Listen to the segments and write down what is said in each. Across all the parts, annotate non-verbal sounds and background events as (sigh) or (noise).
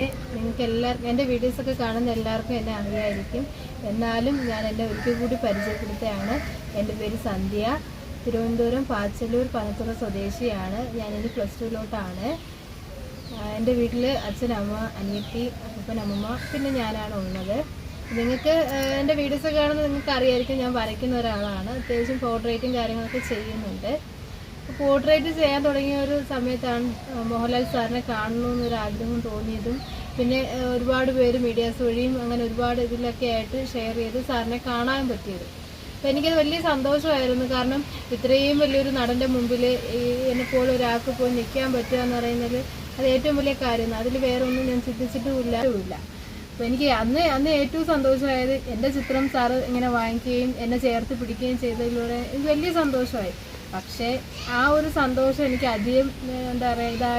നിങ്ങൾക്ക് എല്ലാവർക്കും എന്റെ വീഡിയോസൊക്കെ കാണുന്ന എല്ലാവർക്കും എന്നെ അറിയായിരിക്കും എന്നാലും ഞാൻ എന്നെ ഒരിക്കൽ കൂടി പരിചയപ്പെടുത്തുകയാണ്. എന്റെ പേര് സന്ധ്യ. തിരുവനന്തപുരം പാച്ചല്ലൂർ പനത്തുറ സ്വദേശിയാണ്. ഞാൻ ഞാനിനി പ്ലസ് ടുവിലോട്ടാണ് എന്റെ വീട്ടിൽ അച്ഛൻ അമ്മ അനിയത്തി അപ്പൻ അമ്മമ്മ പിന്നെ ഞാനാണ് ഉള്ളത്. നിങ്ങൾക്ക് എന്റെ വീഡിയോസൊക്കെ കാണുന്നത് നിങ്ങൾക്ക് അറിയായിരിക്കും ഞാൻ വരയ്ക്കുന്ന ഒരാളാണ്. അത്യാവശ്യം പോർട്രേറ്റും കാര്യങ്ങളൊക്കെ ചെയ്യുന്നുണ്ട്. പോർട്രേറ്റ് ചെയ്യാൻ തുടങ്ങിയ ഒരു സമയത്താണ് മോഹൻലാൽ സാറിനെ കാണണമെന്നൊരു ആഗ്രഹം തോന്നിയതും പിന്നെ ഒരുപാട് പേര് മീഡിയാസ് വഴിയും അങ്ങനെ ഒരുപാട് ഇതിലൊക്കെ ആയിട്ട് ഷെയർ ചെയ്ത് സാറിനെ കാണാൻ പറ്റിയത്. അപ്പം എനിക്കത് വലിയ സന്തോഷമായിരുന്നു. കാരണം ഇത്രയും വലിയൊരു നടന്റെ മുമ്പിൽ എന്നെപ്പോലെ ഒരാൾക്ക് പോയി നിൽക്കാൻ പറ്റുക എന്ന് പറയുന്നത് അത് ഏറ്റവും വലിയ കാര്യമാണ്. അതിൽ വേറെ ഒന്നും ഞാൻ ചിന്തിച്ചിട്ടുമില്ല. ഇല്ല അപ്പോൾ എനിക്ക് അന്ന് അന്ന് ഏറ്റവും സന്തോഷമായത് എന്റെ ചിത്രം സാറ് ഇങ്ങനെ വാങ്ങിക്കുകയും എന്നെ ചേർത്ത് പിടിക്കുകയും ചെയ്തതിലൂടെ എനിക്ക് വലിയ സന്തോഷമായി. പക്ഷേ ആ ഒരു സന്തോഷം എനിക്ക് അധികം എന്താ പറയുക ഇതാ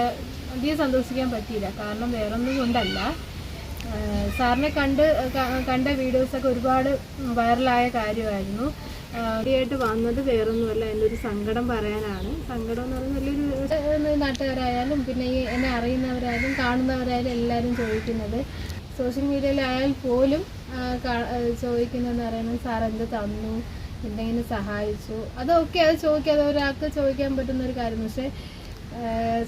അധികം സന്തോഷിക്കാൻ പറ്റിയില്ല. കാരണം വേറൊന്നും കൊണ്ടല്ല. സാറിനെ കണ്ട് കണ്ട വീഡിയോസൊക്കെ ഒരുപാട് വൈറലായ കാര്യമായിരുന്നു. ആദ്യമായിട്ട് വന്നത് വേറൊന്നുമല്ല എന്റെ ഒരു സങ്കടം പറയാനാണ്. സങ്കടം എന്ന് പറയുന്നത് ഏഹ്, നാട്ടുകാരായാലും പിന്നെ ഈ എന്നെ അറിയുന്നവരായാലും കാണുന്നവരായാലും എല്ലാവരും ചോദിക്കുന്നത്. സോഷ്യൽ മീഡിയയിലായാൽ പോലും ചോദിക്കുന്നതെന്ന് പറയുന്നത് സാർ എന്ത് തന്നു? എന്തെങ്കിലും സഹായിച്ചു. അതൊക്കെ അത് ചോദിക്കാതെ ഒരാൾക്ക് ചോദിക്കാൻ പറ്റുന്ന ഒരു കാര്യം. പക്ഷേ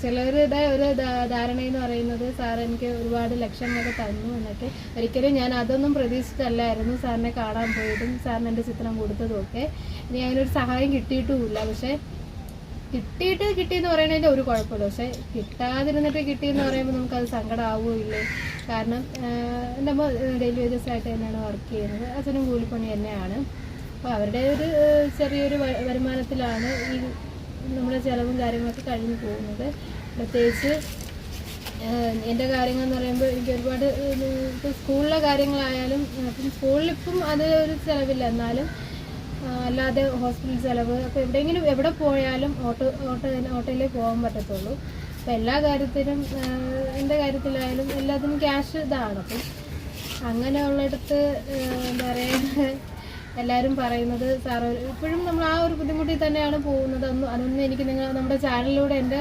ചിലരുടെ ഒരു ധാരണ എന്ന് പറയുന്നത് സാർ എനിക്ക് ഒരുപാട് ലക്ഷങ്ങളൊക്കെ തന്നു എന്നൊക്കെ. ഒരിക്കലും ഞാൻ അതൊന്നും പ്രതീക്ഷിച്ചല്ലായിരുന്നു സാറിനെ കാണാൻ പോയതും സാറിന് എന്റെ ചിത്രം കൊടുത്തതും ഒക്കെ. ഇനി അതിനൊരു സഹായം കിട്ടിയിട്ടുമില്ല. പക്ഷേ കിട്ടിയിട്ട് കിട്ടിയെന്ന് പറയുന്നതിന്റെ ഒരു കുഴപ്പമില്ല. പക്ഷെ കിട്ടാതിരുന്നിട്ട് കിട്ടിയെന്ന് പറയുമ്പോൾ നമുക്കത് സങ്കടമാവുകയില്ലേ കാരണം എന്റെ അമ്മ ഡെയിലി വേജസ് ആയിട്ട് തന്നെയാണ് വർക്ക് ചെയ്യുന്നത്. അച്ഛനും കൂലിപ്പണി തന്നെയാണ്. അപ്പോൾ അവരുടെ ഒരു ചെറിയൊരു വരുമാനത്തിലാണ് ഈ നമ്മുടെ ചിലവും കാര്യങ്ങളൊക്കെ കഴിഞ്ഞു പോകുന്നത്. പ്രത്യേകിച്ച് എന്റെ കാര്യങ്ങൾ എന്ന് പറയുമ്പോൾ എനിക്ക് ഒരുപാട് ഇപ്പോൾ സ്കൂളിലെ കാര്യങ്ങളായാലും അപ്പം സ്കൂളിലിപ്പം അത് ഒരു ചിലവില്ല. എന്നാലും അല്ലാതെ ഹോസ്പിറ്റൽ ചിലവ് അപ്പോൾ എവിടെയെങ്കിലും എവിടെ പോയാലും ഓട്ടോ ഓട്ടോ ഓട്ടോയിലേ പോകാൻ പറ്റത്തുള്ളൂ. അപ്പോൾ എല്ലാ കാര്യത്തിനും എന്റെ കാര്യത്തിലായാലും എല്ലാത്തിനും ക്യാഷ് ഇതാണ്. അപ്പം അങ്ങനെയുള്ളിടത്ത് എന്താ പറയുക എല്ലാവരും പറയുന്നത് സാറ് ഇപ്പോഴും നമ്മൾ ആ ഒരു ബുദ്ധിമുട്ടിൽ തന്നെയാണ് പോകുന്നത്. അന്ന് അതൊന്നും എനിക്ക് നിങ്ങൾ നമ്മുടെ ചാനലിലൂടെ എന്റെ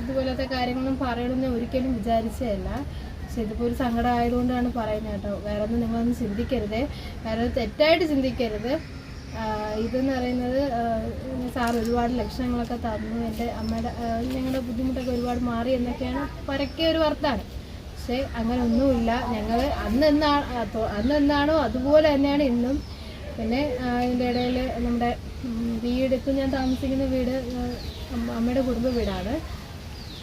ഇതുപോലത്തെ കാര്യങ്ങളൊന്നും പറയണമെന്ന് ഒരിക്കലും വിചാരിച്ചതല്ല. പക്ഷെ ഇതിപ്പോൾ ഒരു സങ്കടം ആയതുകൊണ്ടാണ് പറയുന്നത് കേട്ടോ. വേറെ ഒന്നും നിങ്ങളൊന്നും ചിന്തിക്കരുത്. വേറെ തെറ്റായിട്ട് ചിന്തിക്കരുത്. ഇതെന്ന് പറയുന്നത് സാർ ഒരുപാട് ലക്ഷണങ്ങളൊക്കെ തന്നു. എന്റെ അമ്മയുടെ ഞങ്ങളുടെ ബുദ്ധിമുട്ടൊക്കെ ഒരുപാട് മാറി എന്നൊക്കെയാണ് പരക്കെ ഒരു വർത്താനം. പക്ഷേ അങ്ങനെ ഒന്നുമില്ല ഞങ്ങൾ അന്ന് എന്നാണ് അന്ന് എന്നാണോ അതുപോലെ തന്നെയാണ് ഇന്നും. പിന്നെ അതിന്റെ ഇടയിൽ നമ്മുടെ വീട് ഇപ്പം ഞാൻ താമസിക്കുന്ന വീട് അമ്മയുടെ കുടുംബ വീടാണ്.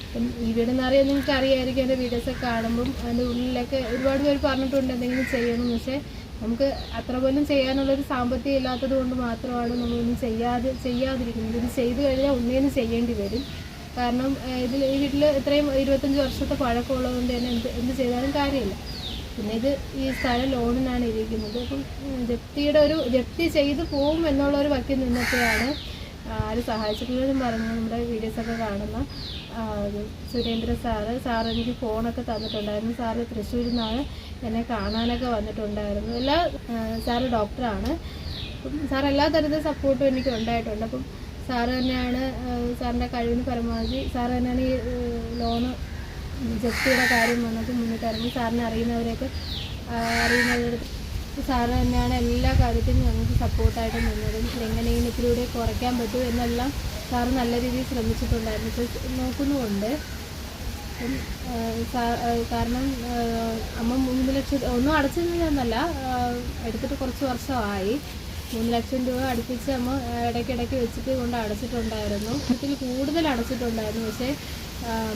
അപ്പം ഈ വീടെന്ന് അറിയാൻ നിങ്ങൾക്ക് അറിയായിരിക്കും. എന്റെ വീഡിയോസൊക്കെ കാണുമ്പം അതിന്റെ ഉള്ളിലൊക്കെ ഒരുപാട് പേര് പറഞ്ഞിട്ടുണ്ട് എന്തെങ്കിലും ചെയ്യണം പക്ഷേ നമുക്ക് അത്ര പോലും ചെയ്യാനുള്ളൊരു സാമ്പത്തികം ഇല്ലാത്തത് കൊണ്ട് മാത്രമാണ് നമ്മളൊന്നും ചെയ്യാതെ ചെയ്യാതിരിക്കുന്നത്. ഇത് ചെയ്തു കഴിഞ്ഞാൽ ഒന്നേന്ന് ചെയ്യേണ്ടി വരും. കാരണം ഇതിൽ ഈ വീട്ടിൽ ഇത്രയും ഇരുപത്തഞ്ച് വർഷത്തെ പഴക്കമുള്ളതുകൊണ്ട് തന്നെ എന്ത് എന്ത് ചെയ്താലും കാര്യമില്ല. പിന്നെ ഇത് ഈ സ്ഥലം ലോണിനാണ് ഇരിക്കുന്നത്. അപ്പം ജപ്തിയുടെ ഒരു ജപ്തി ചെയ്ത് പോകും എന്നുള്ള ഒരു വക്കിൽ നിന്നൊക്കെയാണ് ആര് സഹായിച്ചിട്ടുള്ളതും പറഞ്ഞു നമ്മുടെ വീഡിയോസൊക്കെ കാണുന്ന സുരേന്ദ്ര സാറ്. സാർ എനിക്ക് ഫോണൊക്കെ തന്നിട്ടുണ്ടായിരുന്നു. സാറ് തൃശ്ശൂരിൽ നിന്നാണ് എന്നെ കാണാനൊക്കെ വന്നിട്ടുണ്ടായിരുന്നു. എല്ലാ സാറ് ഡോക്ടറാണ്. അപ്പം സാർ എല്ലാ തരത്തിലും സപ്പോർട്ടും എനിക്ക് ഉണ്ടായിട്ടുണ്ട് അപ്പം സാറ് തന്നെയാണ് സാറിന്റെ കഴിവിന് പരമാവധി സാറ് തന്നെയാണ് ഈ ലോണ് ജപ്തിയുടെ കാര്യം വന്നിട്ട് മുന്നിട്ട് ഇറങ്ങി സാറിനെ അറിയുന്നവരെയൊക്കെ അറിയുന്നവരുടെ സാറ് തന്നെയാണ് എല്ലാ കാര്യത്തിനും ഞങ്ങൾക്ക് സപ്പോർട്ടായിട്ട് നിന്നതും. എങ്ങനെയും ഇതിലൂടെ കുറയ്ക്കാൻ പറ്റും എന്നെല്ലാം സാറ് നല്ല രീതിയിൽ ശ്രമിച്ചിട്ടുണ്ടായിരുന്നു. ഇപ്പോൾ നോക്കുന്നുമുണ്ട്. കാരണം അമ്മ മൂന്ന് ലക്ഷം ഒന്നും അടച്ചിരുന്നതെന്നല്ല എടുത്തിട്ട് കുറച്ച് വർഷമായി. മൂന്ന് ലക്ഷം രൂപ അടുപ്പിച്ച് നമ്മൾ ഇടയ്ക്കിടയ്ക്ക് വെച്ചിട്ട് കൊണ്ട് അടച്ചിട്ടുണ്ടായിരുന്നു. ഇതിൽ കൂടുതൽ അടച്ചിട്ടുണ്ടായിരുന്നു. പക്ഷേ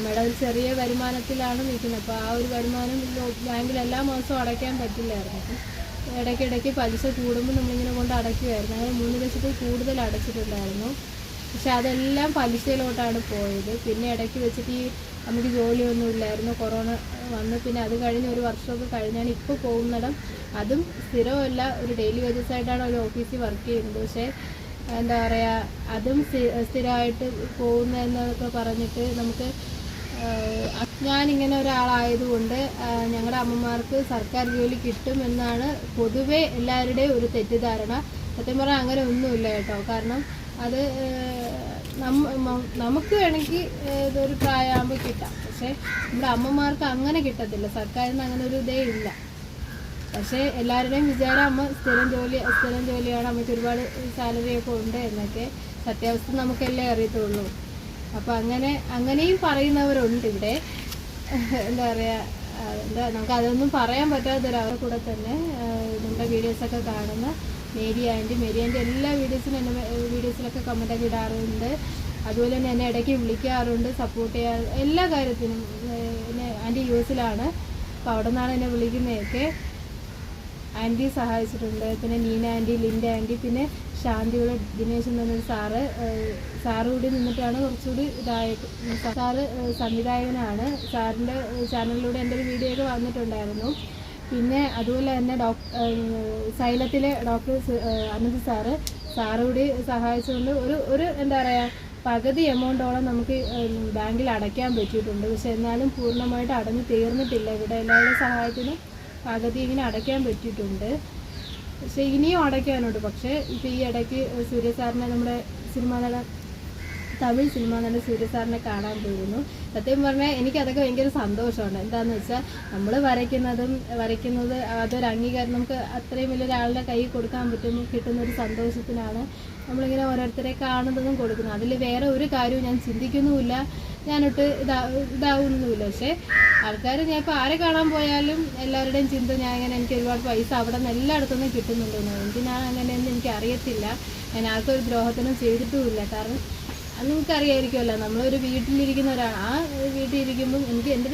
മേഡം ചെറിയ വരുമാനത്തിലാണ് നിൽക്കുന്നത്. അപ്പോൾ ആ ഒരു വരുമാനം ബാങ്കിൽ എല്ലാ മാസവും അടയ്ക്കാൻ പറ്റില്ലായിരുന്നു. ഇടയ്ക്കിടയ്ക്ക് പലിശ കൂടുമ്പോൾ നമ്മളിങ്ങനെ കൊണ്ട് അടയ്ക്കുമായിരുന്നു അങ്ങനെ മൂന്ന് ലക്ഷത്തിൽ കൂടുതൽ അടച്ചിട്ടുണ്ടായിരുന്നു. പക്ഷെ അതെല്ലാം പലിശയിലോട്ടാണ് പോയത്. പിന്നെ ഇടയ്ക്ക് വെച്ചിട്ട് ഈ നമുക്ക് ജോലിയൊന്നും ഇല്ലായിരുന്നു. കൊറോണ വന്ന്. പിന്നെ അത് കഴിഞ്ഞ് ഒരു വർഷമൊക്കെ കഴിഞ്ഞാണ് ഇപ്പോൾ പോകുന്നിടം. അതും സ്ഥിരമല്ല ഒരു ഡെയിലി വേജസ് ആയിട്ടാണ് ഒരു ഓഫീസിൽ വർക്ക് ചെയ്യുന്നത്. പക്ഷേ എന്താ പറയുക അതും സ്ഥി- സ്ഥിരമായിട്ട് പോകുന്നതെന്നൊക്കെ പറഞ്ഞിട്ട് നമുക്ക് ഞാനിങ്ങനെ ഒരാളായതുകൊണ്ട് ഞങ്ങളുടെ അമ്മമാർക്ക് സർക്കാർ ജോലി കിട്ടും എന്നാണ് പൊതുവെ എല്ലാവരുടെയും ഒരു തെറ്റിദ്ധാരണ. സത്യം പറഞ്ഞാൽ അങ്ങനെ ഒന്നുമില്ല കേട്ടോ. കാരണം അത് നമുക്ക് വേണമെങ്കിൽ ഇതൊരു പ്രായമാകുമ്പോൾ കിട്ടാം. പക്ഷേ നമ്മുടെ അമ്മമാർക്ക് അങ്ങനെ കിട്ടത്തില്ല. സർക്കാരിൽ നിന്ന് അങ്ങനെ ഒരു ഇതേ ഇല്ല. പക്ഷേ എല്ലാവരുടെയും വിചാരം അമ്മ സ്ഥിരം ജോലി സ്ഥിരം ജോലിയാണ്. അമ്മയ്ക്ക് ഒരുപാട് സാലറി ഒക്കെ ഉണ്ട് എന്നൊക്കെ സത്യാവസ്ഥ നമുക്കല്ലേ അറിയത്തുള്ളൂ. അപ്പം അങ്ങനെ അങ്ങനെയും പറയുന്നവരുണ്ട് ഇവിടെ. എന്താ പറയുക എന്താ നമുക്ക് അതൊന്നും പറയാൻ പറ്റാത്തൊരു അവരുടെ കൂടെ തന്നെ നമ്മുടെ വീഡിയോസൊക്കെ കാണുന്ന മേരി ആന്റി മേരി ആന്റി എല്ലാ വീഡിയോസിനും എന്നെ വീഡിയോസിലൊക്കെ കമന്റൊക്കെ ഇടാറുണ്ട്. അതുപോലെ തന്നെ എന്നെ ഇടയ്ക്ക് വിളിക്കാറുണ്ട് സപ്പോർട്ട് ചെയ്യാറ് എല്ലാ കാര്യത്തിനും എന്നെ ആന്റി യു എസിലാണ് അപ്പോൾ അവിടെ നിന്നാണ് എന്നെ വിളിക്കുന്നതൊക്കെ. ആന്റി സഹായിച്ചിട്ടുണ്ട്. പിന്നെ നീന ആന്റി ലിൻഡ ആന്റി പിന്നെ ശാന്തിയുടെ ദിനേശ് എന്ന് പറഞ്ഞൊരു സാറ് സാറ് കൂടി നിന്നിട്ടാണ് കുറച്ചുകൂടി ഇതായത് സാറ് സംവിധായകനാണ്. സാറിന്റെ ചാനലിലൂടെ എന്റെ ഒരു വീഡിയോ ഒക്കെ വന്നിട്ടുണ്ടായിരുന്നു. പിന്നെ അതുപോലെ തന്നെ ഡോക് സൈലത്തിലെ ഡോക്ടർ അനന്ത് സാറ്. സാറുകൂടി സഹായിച്ചുകൊണ്ട് ഒരു ഒരു എന്താ പറയുക പകുതി എമൗണ്ടോളം നമുക്ക് ബാങ്കിൽ അടയ്ക്കാൻ പറ്റിയിട്ടുണ്ട്. പക്ഷെ എന്നാലും പൂർണമായിട്ട് അടഞ്ഞു തീർന്നിട്ടില്ല. ഇവിടെ എല്ലാവരുടെ സഹായത്തിന് പകുതി ഇങ്ങനെ അടയ്ക്കാൻ പറ്റിയിട്ടുണ്ട്. പക്ഷെ ഇനിയും അടയ്ക്കാനുണ്ട്. പക്ഷേ ഇപ്പം ഈ ഇടയ്ക്ക് സൂര്യ സാറിനെ നമ്മുടെ സിനിമാ നടൻ തമിഴ് സിനിമാ നടൻ സൂര്യ സാറിനെ കാണാൻ പോയിരുന്നു. സത്യം പറഞ്ഞാൽ എനിക്ക് അതൊക്കെ ഭയങ്കര സന്തോഷമുണ്ട് എന്താണെന്ന് വെച്ചാൽ നമ്മൾ വരയ്ക്കുന്നതും വരയ്ക്കുന്നത് അതൊരു അംഗീകാരം നമുക്ക് അത്രയും വലിയൊരാളുടെ കൈ കൊടുക്കാൻ പറ്റുന്നു കിട്ടുന്ന ഒരു സന്തോഷത്തിനാണ് നമ്മളിങ്ങനെ ഓരോരുത്തരെ കാണുന്നതും കൊടുക്കുന്നത്. അതിൽ വേറെ ഒരു കാര്യവും ഞാൻ ചിന്തിക്കുന്നുമില്ല. ഞാനൊട്ട് ഇതാ ഇതാവുന്നുമില്ല പക്ഷേ ആൾക്കാർ ഞാൻ ഇപ്പോൾ ആരെ കാണാൻ പോയാലും എല്ലാവരുടെയും ചിന്ത ഞാൻ ഇങ്ങനെ എനിക്ക് ഒരുപാട് പൈസ അവിടെ നിന്ന് എല്ലായിടത്തുനിന്നും കിട്ടുന്നുണ്ടെന്ന് ഞാൻ അങ്ങനെയെന്ന് എനിക്ക് അറിയത്തില്ല ഞാൻ ആർക്കും ഒരു ദ്രോഹത്തിനും ചെയ്തിട്ടുമില്ല. കാരണം അത് നിങ്ങൾക്കറിയായിരിക്കുമല്ലോ നമ്മളൊരു വീട്ടിലിരിക്കുന്ന ഒരാൾ ആ വീട്ടിൽ ഇരിക്കുമ്പം എനിക്ക് എന്റെ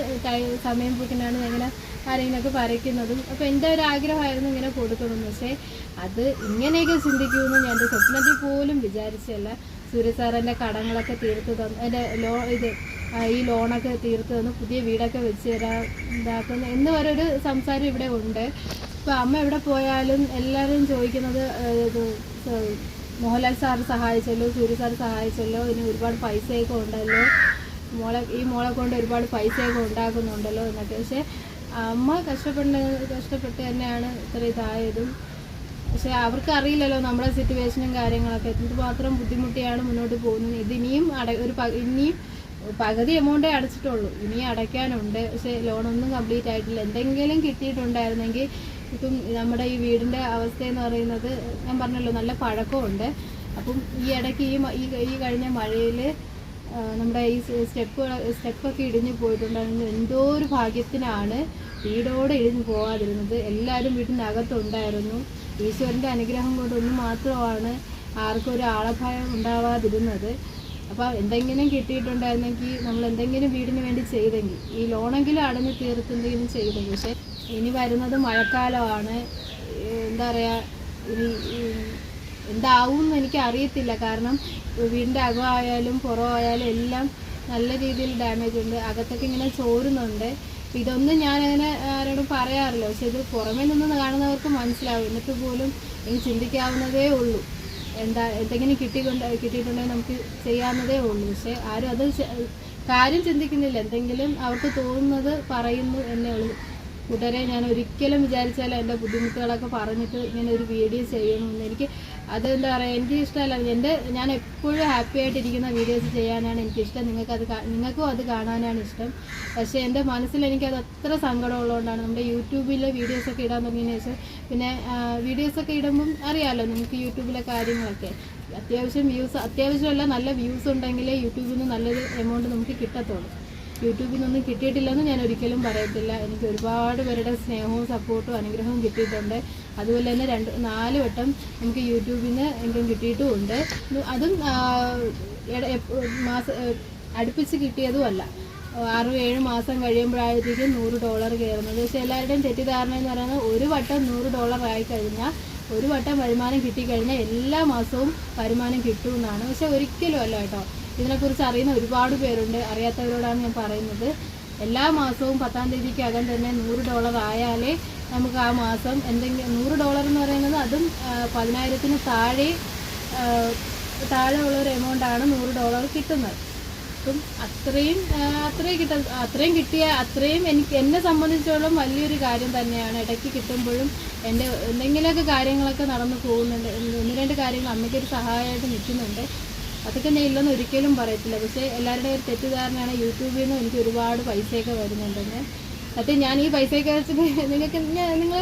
സമയം ഞാൻ ഇങ്ങനെ ആരെങ്കിലുമൊക്കെ വരയ്ക്കുന്നതും അപ്പോൾ എന്റെ ഒരു ആഗ്രഹമായിരുന്നു ഇങ്ങനെ കൊടുക്കണമെന്ന്. പക്ഷേ അത് ഇങ്ങനെയൊക്കെ ചിന്തിക്കുമെന്ന് ഞാൻ എന്റെ സ്വപ്നത്തിൽ പോലും വിചാരിച്ചല്ല സൂര്യ സാറിന്റെ കടങ്ങളൊക്കെ തീർത്ത് തന്നു എന്റെ ലോ ഇത് ഈ ലോണൊക്കെ തീർത്ത് തന്നു പുതിയ വീടൊക്കെ വെച്ച് തരാൻ ഇതാക്കുന്നു എന്ന് പറയൊരു സംസാരം ഇവിടെ ഉണ്ട്. ഇപ്പോൾ അമ്മ എവിടെ പോയാലും എല്ലാവരും ചോദിക്കുന്നത് ഇത് മോഹൻലാൽ സാർ സഹായിച്ചല്ലോ സൂര്യ സാർ സഹായിച്ചല്ലോ ഇനി ഒരുപാട് പൈസയൊക്കെ ഉണ്ടല്ലോ. മോളെ ഈ മോളെ കൊണ്ട് ഒരുപാട് പൈസയൊക്കെ ഉണ്ടാക്കുന്നുണ്ടല്ലോ എന്നൊക്കെ. പക്ഷേ അമ്മ കഷ്ടപ്പെട്ട് കഷ്ടപ്പെട്ട് തന്നെയാണ് ഇത്ര ഇതായതും. പക്ഷെ അവർക്ക് അറിയില്ലല്ലോ നമ്മുടെ സിറ്റുവേഷനും കാര്യങ്ങളൊക്കെ. എന്തുമാത്രം ബുദ്ധിമുട്ടിയാണ് മുന്നോട്ട് പോകുന്നത്. ഇത് ഇനിയും അട ഒരു ഇനിയും പകുതി എമൗണ്ടേ അടച്ചിട്ടുള്ളൂ. ഇനിയും അടയ്ക്കാനുണ്ട്. പക്ഷെ ലോണൊന്നും കംപ്ലീറ്റ് ആയിട്ടില്ല. എന്തെങ്കിലും കിട്ടിയിട്ടുണ്ടായിരുന്നെങ്കിൽ ഇപ്പം നമ്മുടെ ഈ വീടിന്റെ അവസ്ഥ എന്ന് പറയുന്നത് ഞാൻ പറഞ്ഞല്ലോ നല്ല പഴക്കമുണ്ട്. അപ്പം ഈ ഇടയ്ക്ക് ഈ ഈ കഴിഞ്ഞ മഴയിൽ നമ്മുടെ ഈ സ്റ്റെപ്പ് സ്റ്റെപ്പൊക്കെ ഇടിഞ്ഞു പോയിട്ടുണ്ടായിരുന്നു എന്തോ ഒരു ഭാഗ്യത്തിനാണ് വീടോടെ ഇടിഞ്ഞു പോകാതിരുന്നത് എല്ലാവരും വീട്ടിനകത്തുണ്ടായിരുന്നു. ഈശ്വരന്റെ അനുഗ്രഹം കൊണ്ട് ഒന്ന് മാത്രമാണ് ആർക്കും ഒരു ആളഭയം ഉണ്ടാവാതിരുന്നത്. അപ്പോൾ എന്തെങ്കിലും കിട്ടിയിട്ടുണ്ടായിരുന്നെങ്കിൽ നമ്മൾ എന്തെങ്കിലും വീടിന് വേണ്ടി ചെയ്തെങ്കിൽ ഈ ലോണെങ്കിലും അടഞ്ഞു തീർത്തെന്തെങ്കിലും ചെയ്തെങ്കിൽ പക്ഷേ ഇനി വരുന്നത് മഴക്കാലമാണ്. എന്താ പറയുക ഇനി എന്താവും എന്ന് എനിക്ക് അറിയത്തില്ല കാരണം വീടിന്റെ അകമായാലും പുറമായാലും എല്ലാം നല്ല രീതിയിൽ ഡാമേജ് ഉണ്ട്. അകത്തൊക്കെ ഇങ്ങനെ ചോരുന്നുണ്ട്. ഇതൊന്നും ഞാൻ അങ്ങനെ ആരോടും പറയാറില്ല. പക്ഷെ ഇത് പുറമേ നിന്ന് കാണുന്നവർക്ക് മനസ്സിലാവും. എന്നിട്ട് പോലും എനിക്ക് ചിന്തിക്കാവുന്നതേ ഉള്ളൂ. എന്താ എന്തെങ്കിലും കിട്ടിക്കൊണ്ട് കിട്ടിയിട്ടുണ്ടെങ്കിൽ നമുക്ക് ചെയ്യാവുന്നതേ ഉള്ളൂ. പക്ഷെ ആരും അത് കാര്യം ചിന്തിക്കുന്നില്ല. എന്തെങ്കിലും അവർക്ക് തോന്നുന്നത് പറയുന്നു എന്നേ ഉള്ളൂ. കൂട്ടുകാരെ ഞാൻ ഒരിക്കലും വിചാരിച്ചാൽ എന്റെ ബുദ്ധിമുട്ടുകളൊക്കെ പറഞ്ഞിട്ട് ഇങ്ങനെ ഒരു വീഡിയോ ചെയ്യണമെന്ന് എനിക്ക് അത് എന്താ പറയുക എനിക്ക് ഇഷ്ടമല്ല. എന്റെ ഞാൻ എപ്പോഴും ഹാപ്പി ആയിട്ടിരിക്കുന്ന വീഡിയോസ് ചെയ്യാനാണ് എനിക്കിഷ്ടം. നിങ്ങൾക്ക് അത് നിങ്ങൾക്കും അത് കാണാനാണ് ഇഷ്ടം. പക്ഷേ എന്റെ മനസ്സിൽ എനിക്കത് അത്ര സങ്കടമുള്ളതുകൊണ്ടാണ്. നമ്മുടെ യൂട്യൂബിലെ വീഡിയോസൊക്കെ ഇടാൻ തുടങ്ങിയതിന് ശേഷം പിന്നെ വീഡിയോസൊക്കെ ഇടുമ്പം അറിയാമല്ലോ നിങ്ങൾക്ക് യൂട്യൂബിലെ കാര്യങ്ങളൊക്കെ. അത്യാവശ്യം വ്യൂസ് അത്യാവശ്യമല്ല നല്ല വ്യൂസ് ഉണ്ടെങ്കിലേ യൂട്യൂബിൽ നിന്ന് നല്ലൊരു എമൗണ്ട് നമുക്ക് കിട്ടത്തുള്ളൂ. യൂട്യൂബിൽ നിന്നൊന്നും കിട്ടിയിട്ടില്ലെന്ന് ഞാൻ ഒരിക്കലും പറയത്തില്ല. എനിക്ക് ഒരുപാട് പേരുടെ സ്നേഹവും സപ്പോർട്ടും അനുഗ്രഹവും കിട്ടിയിട്ടുണ്ട്. അതുപോലെ തന്നെ രണ്ട് നാല് വട്ടം നമുക്ക് യൂട്യൂബിൽ നിന്ന് എങ്കിലും കിട്ടിയിട്ടുമുണ്ട്. അതും മാസം അടുപ്പിച്ച് കിട്ടിയതുമല്ല. ആറും ഏഴ് മാസം കഴിയുമ്പോഴായിരിക്കും നൂറ് ഡോളർ കയറുന്നത്. പക്ഷെ എല്ലാവരുടെയും തെറ്റിദ്ധാരണ എന്ന് പറയുന്നത് ഒരു വട്ടം നൂറ് ഡോളർ ആയി കഴിഞ്ഞാൽ ഒരു വട്ടം വരുമാനം കിട്ടിക്കഴിഞ്ഞാൽ എല്ലാ മാസവും വരുമാനം കിട്ടുമെന്നാണ്. പക്ഷെ ഒരിക്കലും അല്ല കേട്ടോ. ഇതിനെക്കുറിച്ച് അറിയുന്ന ഒരുപാട് പേരുണ്ട്. അറിയാത്തവരോടാണ് ഞാൻ പറയുന്നത്. എല്ലാ മാസവും പത്താം തീയതിക്കകം തന്നെ നൂറ് ഡോളർ ആയാലേ നമുക്ക് ആ മാസം എന്തെങ്കിലും നൂറ് ഡോളർ എന്ന് പറയുന്നത് അതും പതിനായിരത്തിന് താഴെ താഴെ ഉള്ള ഒരു എമൗണ്ടാണ് നൂറ് ഡോളർ കിട്ടുന്നത്. അപ്പം അത്രയും അത്രയും കിട്ട അത്രയും കിട്ടിയ അത്രയും എനിക്ക് എന്നെ സംബന്ധിച്ചോളം വലിയൊരു കാര്യം തന്നെയാണ്. ഇടയ്ക്ക് കിട്ടുമ്പോഴും എന്റെ എന്തെങ്കിലുമൊക്കെ കാര്യങ്ങളൊക്കെ നടന്നു പോകുന്നുണ്ട്. ഒന്ന് രണ്ട് കാര്യങ്ങൾ അമ്മയ്ക്കൊരു സഹായമായിട്ട് നിൽക്കുന്നുണ്ട്. അതൊക്കെ ഞാൻ ഇല്ലെന്ന് ഒരിക്കലും പറയത്തില്ല. പക്ഷേ എല്ലാവരുടെയും ഒരു തെറ്റിദ്ധാരണയാണ് യൂട്യൂബിൽ നിന്ന് എനിക്ക് ഒരുപാട് പൈസയൊക്കെ വരുന്നുണ്ടെന്ന്. സത്യം ഞാൻ ഈ പൈസയൊക്കെ വെച്ചിട്ട് (laughs) നിങ്ങൾക്ക് നിങ്ങൾ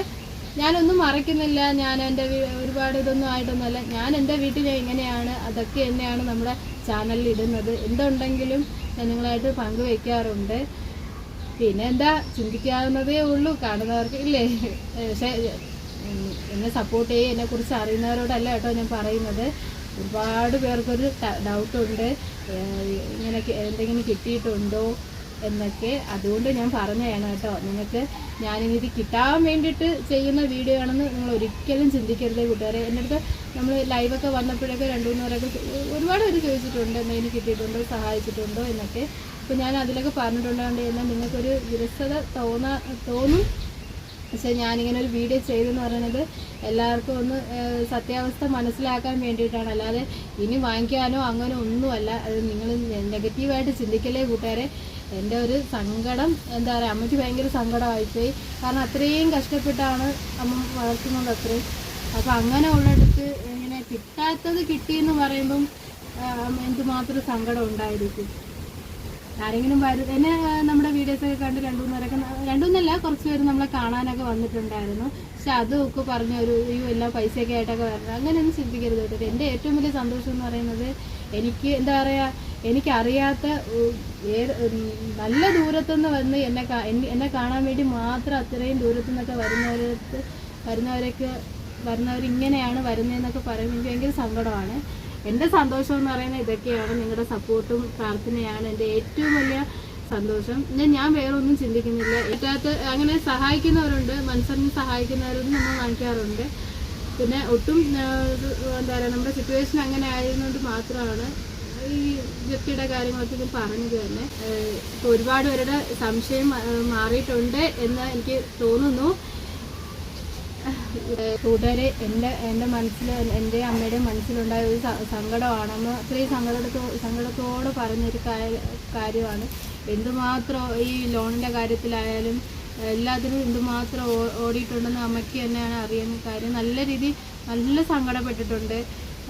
ഞാനൊന്നും മറയ്ക്കുന്നില്ല. ഞാൻ എന്റെ ഒരുപാട് ഇതൊന്നും ആയിട്ടൊന്നുമല്ല. ഞാൻ എന്റെ വീട്ടിൽ എങ്ങനെയാണ് അതൊക്കെ തന്നെയാണ് നമ്മുടെ ചാനലിൽ ഇടുന്നത്. എന്തുണ്ടെങ്കിലും ഞാൻ നിങ്ങളായിട്ട് പങ്കുവയ്ക്കാറുണ്ട് പിന്നെ എന്താ ചിന്തിക്കാവുന്നതേ ഉള്ളൂ. കാണുന്നവർക്ക് ഇല്ലേ? (laughs) പക്ഷേ എന്നെ സപ്പോർട്ട് ചെയ്യും. എന്നെക്കുറിച്ച് അറിയുന്നവരോടല്ല കേട്ടോ ഞാൻ പറയുന്നത്. ഒരുപാട് പേർക്കൊരു ഡൗട്ടുണ്ട് ഇങ്ങനെ എന്തെങ്കിലും കിട്ടിയിട്ടുണ്ടോ എന്നൊക്കെ. അതുകൊണ്ട് ഞാൻ പറഞ്ഞതാണ് കേട്ടോ നിങ്ങൾക്ക് ഞാനിത് കിട്ടാൻ വേണ്ടിയിട്ട് ചെയ്യുന്ന വീഡിയോ ആണെന്ന് നിങ്ങൾ ഒരിക്കലും ചിന്തിക്കരുത് കൂട്ടുകാരെ. എന്റെ അടുത്ത് നമ്മൾ ലൈവൊക്കെ വന്നപ്പോഴൊക്കെ രണ്ടു മൂന്ന് പേരൊക്കെ ഒരുപാട് പേര് ചോദിച്ചിട്ടുണ്ട് എന്തെങ്കിലും കിട്ടിയിട്ടുണ്ടോ സഹായിച്ചിട്ടുണ്ടോ? എന്നൊക്കെ. അപ്പോൾ ഞാൻ അതിലൊക്കെ പറഞ്ഞിട്ടുണ്ടോ എന്നാൽ നിങ്ങൾക്കൊരു വിരസത തോന്നാ തോന്നും. പക്ഷേ ഞാനിങ്ങനെ ഒരു വീഡിയോ ചെയ്തെന്ന് പറയുന്നത് എല്ലാവർക്കും ഒന്ന് സത്യാവസ്ഥ മനസ്സിലാക്കാൻ വേണ്ടിയിട്ടാണ്. അല്ലാതെ ഇനി വാങ്ങിക്കാനോ അങ്ങനെ ഒന്നുമല്ല. അത് നിങ്ങൾ നെഗറ്റീവായിട്ട് ചിന്തിക്കലേ കൂട്ടുകാരെ. എന്റെ ഒരു സങ്കടം എന്താ പറയുക അമ്മയ്ക്ക് ഭയങ്കര സങ്കടമായിപ്പോയി. കാരണം അത്രയും കഷ്ടപ്പെട്ടാണ് അമ്മ വളർത്തുന്നത് അത്രയും. അപ്പം അങ്ങനെ ഉള്ളിടത്ത് ഇങ്ങനെ കിട്ടാത്തത് കിട്ടിയെന്ന് പറയുമ്പം എന്തുമാത്രം സങ്കടം ഉണ്ടായിരിക്കും. ആരെങ്കിലും വരും എന്നെ നമ്മുടെ വീഡിയോസ് ഒക്കെ കണ്ട് രണ്ടു മൂന്നേരൊക്കെ രണ്ടുമൂന്നല്ല കുറച്ച് പേര് നമ്മളെ കാണാനൊക്കെ വന്നിട്ടുണ്ടായിരുന്നു. പക്ഷെ അതൊക്കെ പറഞ്ഞ ഒരു അയ്യോ എല്ലാം പൈസയൊക്കെ ആയിട്ടൊക്കെ വരണം. അങ്ങനെയൊന്നും ചിന്തിക്കരുത് കേട്ടോ. എന്റെ ഏറ്റവും വലിയ സന്തോഷം എന്ന് പറയുന്നത് എനിക്ക് എന്താ പറയുക എനിക്കറിയാത്ത നല്ല ദൂരത്തുനിന്ന് വന്ന് എന്നെ- എന്നെ കാണാൻ വേണ്ടി മാത്രം അത്രയും ദൂരത്തു നിന്നൊക്കെ വരുന്നവരത്ത് വരുന്നവരൊക്കെ വരുന്നവരിങ്ങനെയാണ് വരുന്നതെന്നൊക്കെ പറയുമ്പോൾ എനിക്ക് ഭയങ്കര സങ്കടമാണ്. എന്റെ സന്തോഷം എന്ന് പറയുന്നത് ഇതൊക്കെയാണ്. നിങ്ങളുടെ സപ്പോർട്ടും പ്രാർത്ഥനയാണ് എന്റെ ഏറ്റവും വലിയ സന്തോഷം. ഞാൻ വേറെ ഒന്നും ചിന്തിക്കുന്നില്ല. ഇതിനകത്ത് അങ്ങനെ സഹായിക്കുന്നവരുണ്ട്. മനസ്സറിഞ്ഞ് സഹായിക്കുന്നവരും നമ്മൾ കാണിക്കാറുണ്ട് പിന്നെ ഒട്ടും എന്താ പറയുക നമ്മുടെ സിറ്റുവേഷൻ അങ്ങനെ ആയതുകൊണ്ട് മാത്രമാണ് ഈ വ്യക്തിയുടെ കാര്യങ്ങളൊക്കെ പറഞ്ഞത് തന്നെ. ഒരുപാട് പേരുടെ സംശയം മാറിയിട്ടുണ്ട് എന്ന് എനിക്ക് തോന്നുന്നു. കൂട്ടുകാരെ എന്റെ എന്റെ മനസ്സിൽ എന്റെ അമ്മയുടെ മനസ്സിലുണ്ടായ ഒരു സങ്കടമാണ്. അമ്മ അത്രയും സങ്കടത്തോ സങ്കടത്തോടെ പറഞ്ഞൊരു കാര്യമാണ്. എന്തുമാത്രം ഈ ലോണിന്റെ കാര്യത്തിലായാലും എല്ലാത്തിനും എന്തുമാത്രം ഓടിയിട്ടുണ്ടെന്ന് അമ്മയ്ക്ക് തന്നെയാണ് അറിയുന്ന കാര്യം. നല്ല രീതി നല്ല സങ്കടപ്പെട്ടിട്ടുണ്ട്.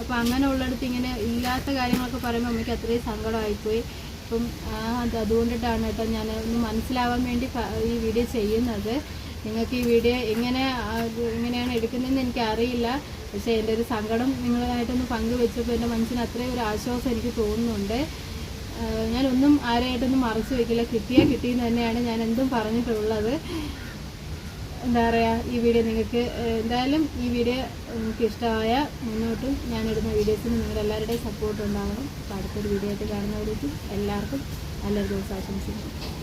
അപ്പം അങ്ങനെ ഉള്ളിടത്ത് ഇങ്ങനെ ഇല്ലാത്ത കാര്യങ്ങളൊക്കെ പറയുമ്പോൾ അമ്മയ്ക്ക് അത്രയും സങ്കടമായിപ്പോയി. അപ്പം അത് അതുകൊണ്ടിട്ടാണ് കേട്ടോ ഞാൻ ഒന്ന് മനസ്സിലാവാൻ വേണ്ടി ഈ വീഡിയോ ചെയ്യുന്നത്. നിങ്ങൾക്ക് ഈ വീഡിയോ എങ്ങനെ എങ്ങനെയാണ് എടുക്കുന്നതെന്ന് എനിക്ക് അറിയില്ല. പക്ഷേ എന്റെ ഒരു സങ്കടം നിങ്ങളുമായിട്ടൊന്ന് പങ്കുവെച്ചപ്പോൾ എന്റെ മനസ്സിന് അത്രയും ഒരു ആശ്വാസം എനിക്ക് തോന്നുന്നുണ്ട്. ഞാനൊന്നും ആരെയായിട്ടൊന്നും മറച്ചു വയ്ക്കില്ല കിട്ടിയാൽ കിട്ടിയെന്ന് തന്നെയാണ് ഞാൻ എന്തും പറഞ്ഞിട്ടുള്ളത്. എന്താ പറയുക ഈ വീഡിയോ നിങ്ങൾക്ക് എന്തായാലും ഈ വീഡിയോ നിങ്ങൾക്ക് ഇഷ്ടമായ മുന്നോട്ടും ഞാനിടുന്ന വീഡിയോസിന് നിങ്ങളുടെ എല്ലാവരുടെയും സപ്പോർട്ട് ഉണ്ടാകണം അപ്പോൾ അടുത്തൊരു വീഡിയോ ആയിട്ട് കാണുന്നവരേക്കും എല്ലാവർക്കും നല്ലൊരു ദിവസം ആശംസിക്കുന്നു.